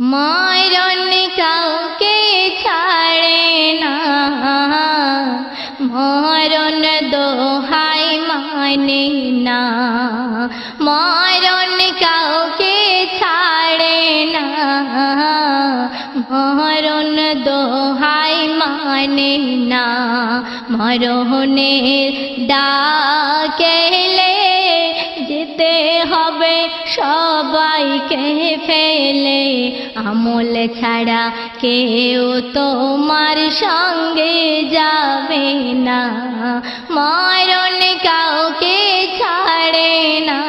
মরণ কাউকে ছাড়ে না। মরণ দোহাই মানে না। মরণ কাউকে ছাড়ে না। মরণ দোহাই মানে না। মরণের যেতে হবে সবাইকে ফেলে। আমল ছাড়া কেউ তোমার সঙ্গে যাবে না। মরণ কাউকে ছাড়ে না।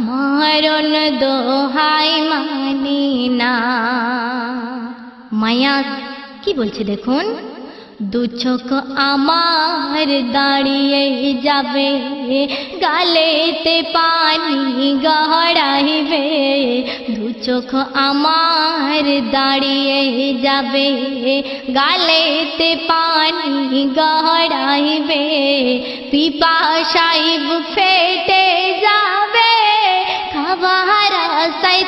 মরণ দোহাই মানি না। মায়া, কি বলছে দেখুন? দু চোখ আমার দাঁড়িয়ে যাবে, গালেতে পানি গড়াইবে দু চোখ আমার দাঁড়িয়ে যাবে, গালেতে পানি গড়াইবে পিপাসাই ফেটে যাবে খাবার আশায়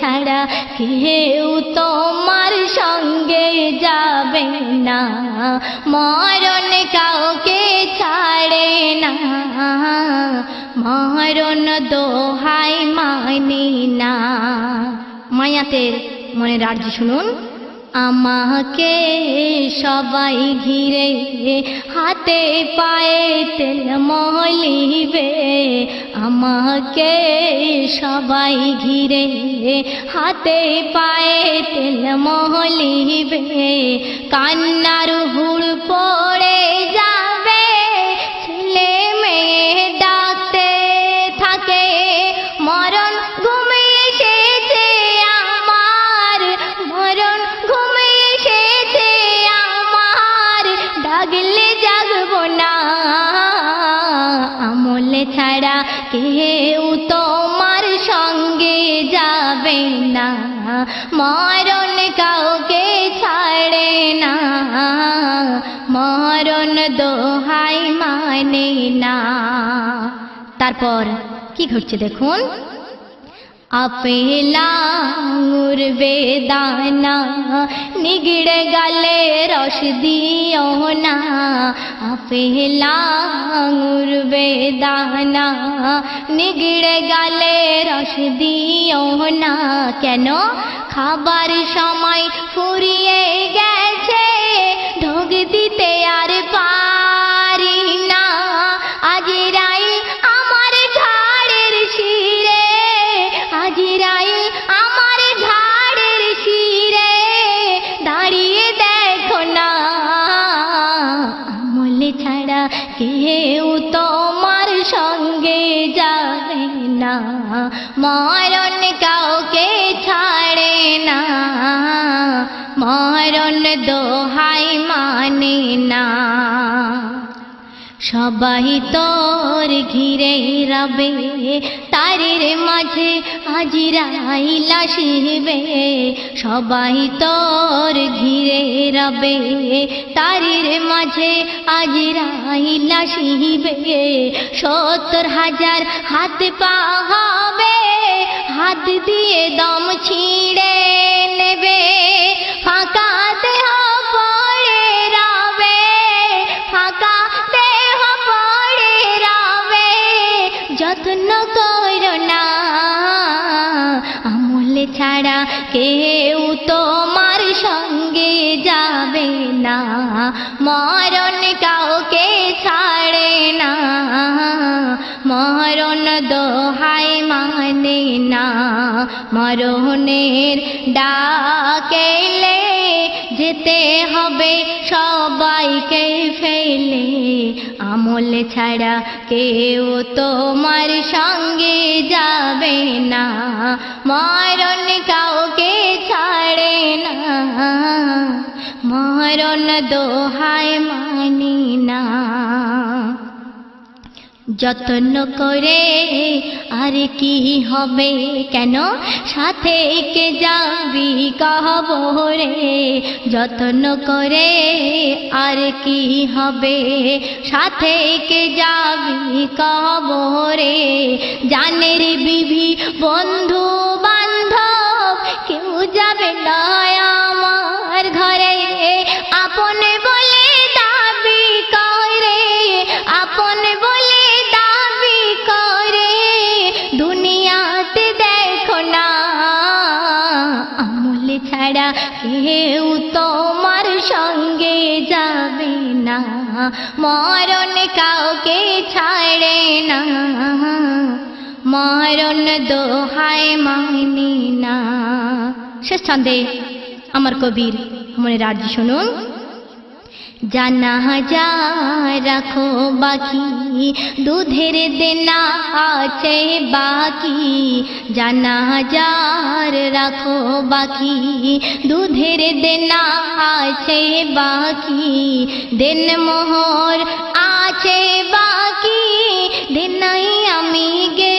ছাড়া কেউ তোমার সঙ্গে যাবে না। মরণ কাউকে ছাড়ে না। মরণ দোহাই মানি না। মায়াতের মনের আর্জি শুনুন। আমাকে সবাই ঘিরে হাতে পায়ে তেল মলিবে আমাকে সবাই ঘিরে হাতে পায়ে তেল মলিবে কান্নার হুড় যাবে না মরণ কাউকে ছাড়ে না মরণ দোহাই মানে না। তারপর কি ঘটছে দেখুন? আপেলাঙুর বেদানা নিগড়ে গালে রস দিও না আপেলাঙুর বেদানা নিগড়ে গালে রস দিও না কেন খাবার সময় ফুরিয়ে গেছে ঢোক দিতে আর পারি কেউ তোমার সঙ্গে যাবে না। মরণ কাউকে ছাড়ে না। মরণ দোহাই মানে না। সবাই তোর ঘিরে রবে তারের মাঝে আজিরাইল আসিবে সবাই তোর ঘিরে রবে। তারের মাঝে আজিরাইল আসিবে সত্তর হাজার হাত পা হবে, হাত দিয়ে দম ছিঁড়ে নেবে। ফাঁকা কেউ তোমার সঙ্গে যাবে না। মরণ কাউকে ছাড়ে না। মরণ দোহাই মানে না। মরণের ডাকেলে যেতে হবে সবাইকে ফেলে। আমল ছাড়া কেউ তোমার সঙ্গে যাবে না। মরণ কাউকে ছাড়ে না। মরণ দোহায় মানি না। যত্ন করে আর কি হবে? কেন? সাথে কে যাবি কহবরে যত্ন করে আর কি হবে? সাথে কে যাবি কহবরে জানের বিবি বন্ধু মরণ কাউকে ছাড়ে না। মরণ দোহায় মানি না। শেষ ছন্দে আমার কবির মনে রাজি শুনুন। জানা যা রাখো বাকি, দুধের দেনা আছে বাকি। জানা যার রাখো বাকি, দুধের দেনা আছে বাকি। দিন মোহর আছে বাকি, দিনাই আমি গ্রেপ্তার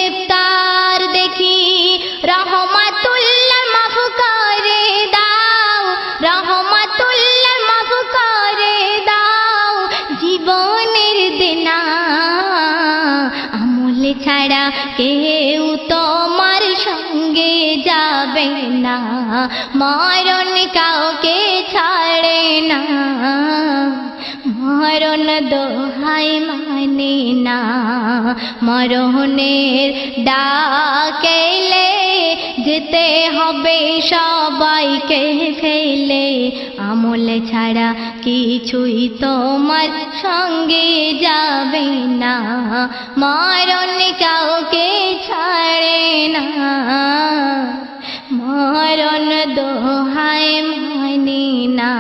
মরণ কাউকে ছাড়ে না। মরণ দোহাই মানে না। মরণের ডাকেলে যেতে হবে সবাইকে ফেলে। আমল ছাড়া কিছুই তোমার সঙ্গে যাবে না। মরণ কাউকে ছাড়ে না। মরণ দোহায় মানি না।